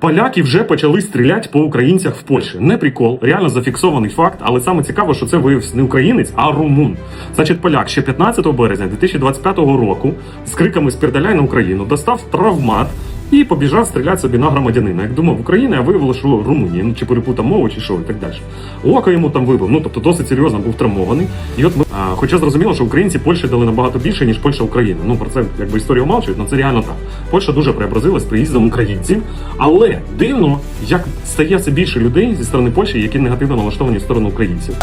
Поляки вже почали стріляти по українцях в Польщі. Не прикол, реально зафіксований факт, але саме цікаво, що це виявився не українець, а румун. Значить, поляк ще 15 березня 2025 року з криками «Спірдаляй на Україну достав травмат і побіжав стріляти собі на громадянина. Як думав Україна, а виявилося, що Румунія, ну чи перепутав мову, чи що, і так далі. Око йому там вибив. Ну тобто досить серйозно був травмований. І от ми, а, хоча зрозуміло, що українці Польщі дали набагато більше, ніж Польща Україна. Ну про це якби історія умалчують, але це реально так. Польща дуже преобразилась приїздом українців, але дивно, як стає все більше людей зі сторони Польщі, які негативно налаштовані в сторону українців.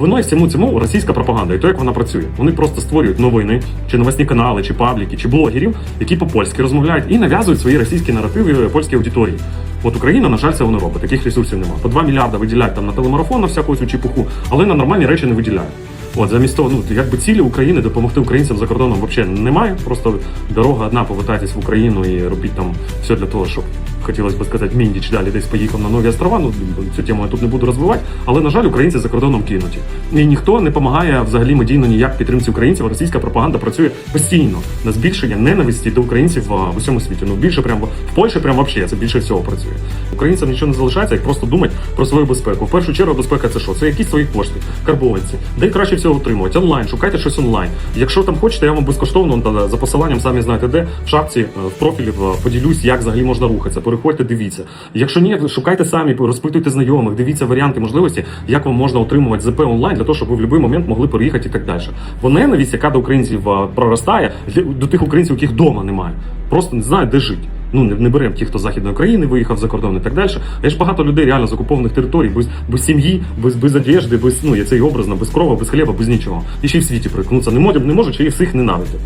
Виною всьому цьому російська пропаганда і то, як вона працює. Вони просто створюють новини, чи новосні канали, чи пабліки, чи блогерів, які по-польськи розмовляють і нав'язують свої російські наративи польській аудиторії. От Україна, на жаль, цього не робить. Таких ресурсів немає. По 2 мільярда виділяють там на телемарафон, на всяку цю чепуху, але на нормальні речі не виділяють. От замість того, ну якби цілі України допомогти українцям за кордоном взагалі немає. Просто дорога одна повертайтесь в Україну і робіть там все для того, щоб хотілося б сказати, Міндіч далі десь поїхав на нові острова. Ну цю тему я тут не буду розвивати. Але на жаль, українці за кордоном кинуті. І ніхто не допомагає взагалі медійно ніяк підтримці українців. Російська пропаганда працює постійно на збільшення ненависті до українців в усьому світі. Ну більше прямо в Польщі, прямо взагалі це більше всього працює. Українцям нічого не залишається, як просто думати про свою безпеку. В першу чергу безпека це що? Це якісь свої пошти, карбованці, де краще всього отримувати онлайн. Шукайте щось онлайн. Якщо там хочете, я вам безкоштовно за посиланням самі знаєте де в шапці е, в профілі е, поділюсь, як взагалі можна рухатися. Переходьте, дивіться. Якщо ні, шукайте самі, розпитуйте знайомих, дивіться варіанти можливості, як вам можна отримувати ЗП онлайн для того, щоб ви в будь-який момент могли переїхати і так далі. Бо ненависть, яка до українців проростає, до тих українців, яких вдома немає, просто не знають, де жити. Ну не, не беремо ті, хто з західної країни виїхав за кордон і так далі. А є ж багато людей реально з окупованих територій, без, без сім'ї, без, без одежди, без ну я цей образно, без крова, без хліба, без нічого. І ще й в світі прикнуться не може, не може, чи і всіх ненавидити.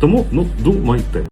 Тому ну думайте.